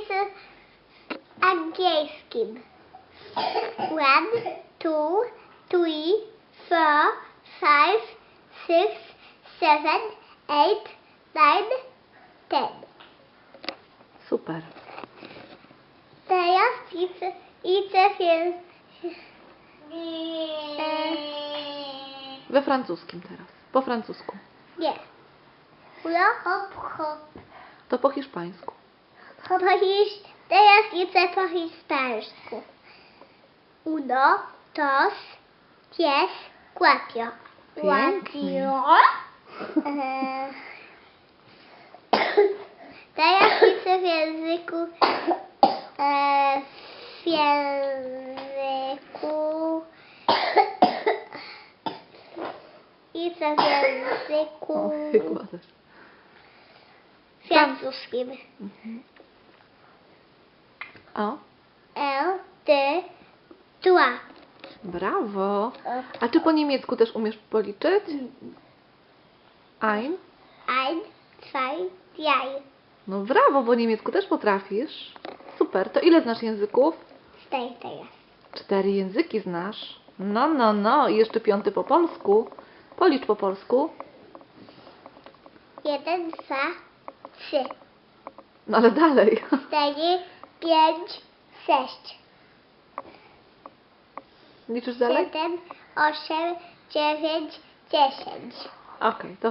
w angielskim. One, two, three, four, five, six, seven, eight, nine, ten. Super. Teraz widzę, widzę się... We francuskim teraz. Po francusku. nie. Hop. To po hiszpańsku. Hop, hisz. Teraz widzę po hiszpańsku. Uno, dos, tres, cuatro. Cuatro. Teraz widzę w języku e, w języku w języku francuskim. Mhm. O, L, D, trois. brawo. A czy po niemiecku też umiesz policzyć? Ein? Ein, zwei, drei. No brawo, po niemiecku też potrafisz. Super. To ile znasz języków? Cztery teraz. Cztery języki znasz. No, no, no. I jeszcze piąty po polsku. Policz po polsku. Jeden, dwa, trzy, No ale dalej. cztery, pięć, sześć, Liczysz dalej? siedem, osiem, dziewięć, dziesięć. Okej, to